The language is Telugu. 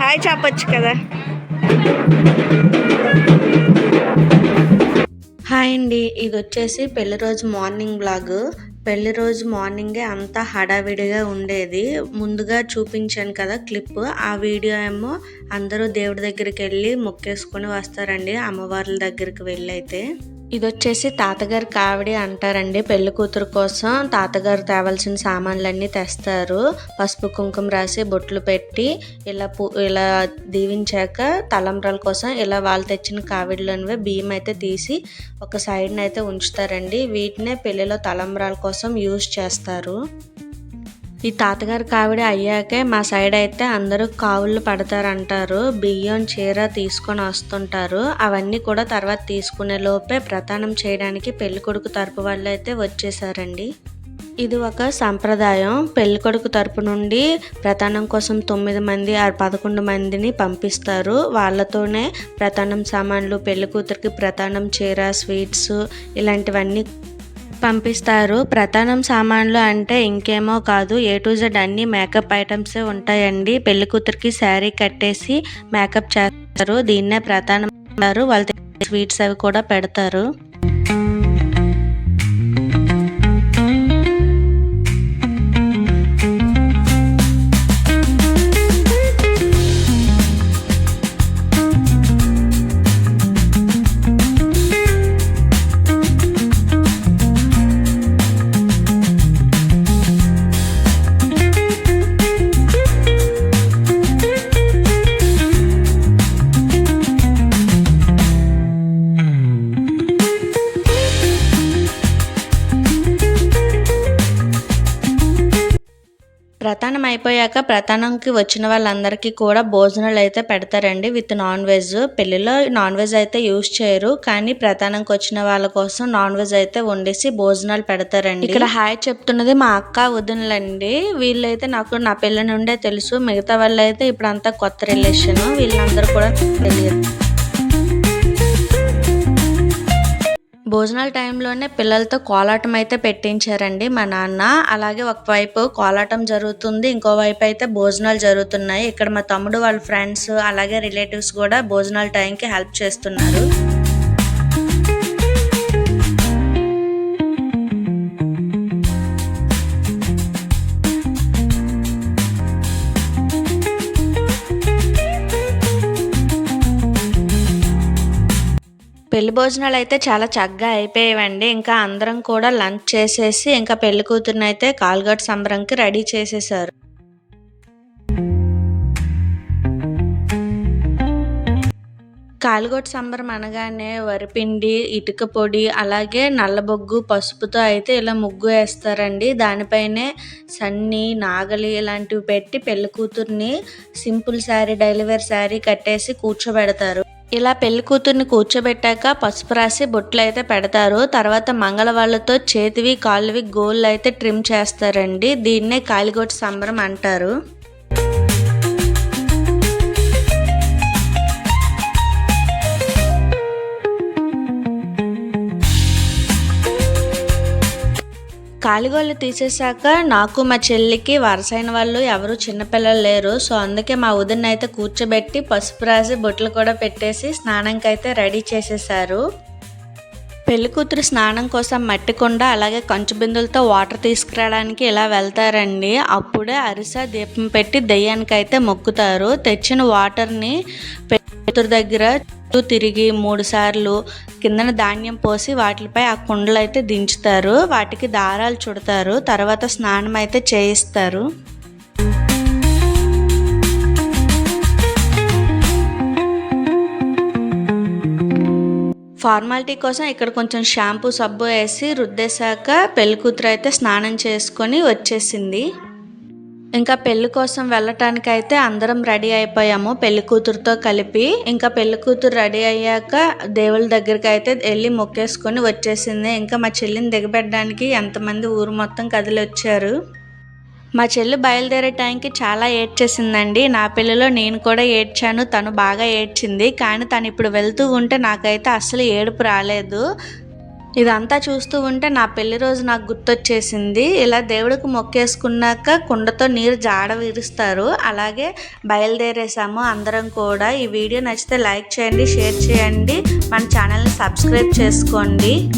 హాయ్ చెప్పొచ్చు కదా. హాయ్ అండి ఇది వచ్చేసి పెళ్ళి రోజు మార్నింగ్ బ్లాగ్. పెళ్ళి రోజు మార్నింగే అంతా హడావిడిగా ఉండేది. ముందుగా చూపించాను కదా క్లిప్. ఆ వీడియో ఏమో అందరూ దేవుడి దగ్గరికి వెళ్ళి మొక్కేసుకొని వస్తారండి అమ్మవార్ల దగ్గరికి వెళ్ళి అయితే ఇది వచ్చేసి తాతగారి కావిడి అంటారండి. పెళ్ళి కూతురు కోసం తాతగారు తేవాల్సిన సామాన్లన్నీ తెస్తారు. పసుపు కుంకుమ రాసి బొట్లు పెట్టి ఇలా పూ ఇలా దీవించాక తలంబ్రాల కోసం ఇలా వాళ్ళు తెచ్చిన కావిడిలోనివే బియ్యం అయితే తీసి ఒక సైడ్ అయితే ఉంచుతారండి. వీటినే పెళ్ళిలో తలంబ్రాల కోసం యూజ్ చేస్తారు. ఈ తాతగారి కావిడ అయ్యాకే మా సైడ్ అయితే అందరూ కావుళ్ళు పడతారంటారు. బియ్యం చీర తీసుకొని వస్తుంటారు. అవన్నీ కూడా తర్వాత తీసుకునే లోపే ప్రతానం చేయడానికి పెళ్ళి కొడుకు తరపు వాళ్ళు అయితే వచ్చేసారండి. ఇది ఒక సంప్రదాయం. పెళ్ళి కొడుకు తరపు నుండి ప్రతానం కోసం తొమ్మిది మంది ఆ పదకొండు మందిని పంపిస్తారు. వాళ్ళతోనే ప్రతానం సామాన్లు పెళ్ళి కూతురికి ప్రతానం చీర స్వీట్స్ ఇలాంటివన్నీ పంపిస్తారు. ప్రధానం సామాన్లు అంటే ఇంకేమో కాదు. ఏ టు జెడ్ అన్ని మేకప్ ఐటమ్సే ఉంటాయండి. పెళ్ళి కూతురికి శారీ కట్టేసి మేకప్ చేస్తారు. దీన్నే ప్రధానం వాళ్ళు వాళ్ళ స్వీట్స్ అవి కూడా పెడతారు. ప్రధానం అయిపోయాక ప్రధానంకి వచ్చిన వాళ్ళందరికీ కూడా భోజనాలు అయితే పెడతారండి విత్ నాన్ వెజ్. పెళ్ళిలో నాన్ వెజ్ అయితే యూజ్ చేయరు కానీ ప్రధానంకి వచ్చిన వాళ్ళ కోసం నాన్ వెజ్ అయితే వండేసి భోజనాలు పెడతారండి. ఇక్కడ హాయ్ చెప్తున్నది మా అక్క వదినలండి. వీళ్ళైతే నాకు నా పెళ్ళి నుండే తెలుసు మిగతా వాళ్ళు అయితే ఇప్పుడు కొత్త రిలేషన్ వీళ్ళందరూ కూడా తెలియదు. భోజనాల టైంలోనే పిల్లలతో కోలాటం అయితే పెట్టించారండి మా నాన్న. అలాగే ఒకవైపు కోలాటం జరుగుతుంది ఇంకోవైపు అయితే భోజనాలు జరుగుతున్నాయి. ఇక్కడ మా తమ్ముడు వాళ్ళ ఫ్రెండ్స్ అలాగే రిలేటివ్స్ కూడా భోజనాల టైంకి హెల్ప్ చేస్తున్నారు. పెళ్ళి భోజనాలు అయితే చాలా చక్కగా అయిపోయేవండి. ఇంకా అందరం కూడా లంచ్ చేసేసి ఇంకా పెళ్ళి కూతురుని అయితే కాల్గట్ సంబరంకి రెడీ చేసేసారు. కాలుగొట్టు సంబరం అనగానే వరిపిండి ఇటుక పొడి అలాగే నల్లబొగ్గు పసుపుతో అయితే ఇలా ముగ్గు వేస్తారండి. దానిపైనే సన్ని నాగలి ఇలాంటివి పెట్టి పెళ్ళి కూతుర్ని సింపుల్ శారీ డెలివరీ శారీ కట్టేసి కూర్చోబెడతారు. ఇలా పెళ్ళి కూతుర్ని కూర్చోబెట్టాక పసుపు రాసి బొట్లు అయితే పెడతారు. తర్వాత మంగళవాళ్ళతో చేతివి కాళ్ళవి గోళ్ళు అయితే ట్రిమ్ చేస్తారండి. దీన్నే కాలిగోటి సంబరం అంటారు. కాలిగోళ్ళు తీసేశాక నాకు మా చెల్లికి వరసైన వాళ్ళు ఎవరు చిన్నపిల్లలు లేరు. సో అందుకే మా వదిన అయితే కూర్చోబెట్టి పసుపు రాసి బొట్లు కూడా పెట్టేసి స్నానంకి అయితే రెడీ చేసేసారు పెళ్ళికూతురు స్నానం కోసం మట్టి కుండ అలాగే కంచు బిందులతో వాటర్ తీసుకురావడానికి ఇలా వెళ్తారండి. అప్పుడే అరిస దీపం పెట్టి దెయ్యానికి అయితే మొక్కుతారు. తెచ్చిన వాటర్ని పెళ్ళికూతురు దగ్గర చుట్టూ తిరిగి మూడు సార్లు కిందన ధాన్యం పోసి వాటిపై ఆ కుండలు అయితే దించుతారు. వాటికి దారాలు చుడతారు. తర్వాత స్నానం అయితే చేయిస్తారు. ఫార్మాలిటీ కోసం ఇక్కడ కొంచెం షాంపూ సబ్బు వేసి రుద్దేశాక పెళ్ళి కూతురు అయితే స్నానం చేసుకొని వచ్చేసింది. ఇంకా పెళ్ళి కోసం వెళ్ళటానికి అయితే అందరం రెడీ అయిపోయాము పెళ్ళి కూతురుతో కలిపి. ఇంకా పెళ్ళి కూతురు రెడీ అయ్యాక దేవుళ్ళ దగ్గరికి అయితే వెళ్ళి మొక్కేసుకొని వచ్చేసింది. ఇంకా మా చెల్లిని దిగబెట్టడానికి ఎంతమంది ఊరు మొత్తం కదిలి వచ్చారు మా చెల్లి బయలుదేరే టైంకి చాలా ఏడ్చేసిందండి. నా పెళ్ళిలో నేను కూడా ఏడ్చాను. తను బాగా ఏడ్చింది. కానీ తను ఇప్పుడు వెళ్తూ ఉంటే నాకైతే అస్సలు ఏడుపు రాలేదు. ఇదంతా చూస్తూ ఉంటే నా పెళ్ళి రోజు నాకు గుర్తొచ్చేసింది. ఇలా దేవుడికి మొక్కేసుకున్నాక కుండతో నీరు జాడ విరుస్తారు. అలాగే బయలుదేరేసాము అందరం కూడా. ఈ వీడియో నచ్చితే లైక్ చేయండి షేర్ చేయండి. మన ఛానల్ని సబ్స్క్రైబ్ చేసుకోండి.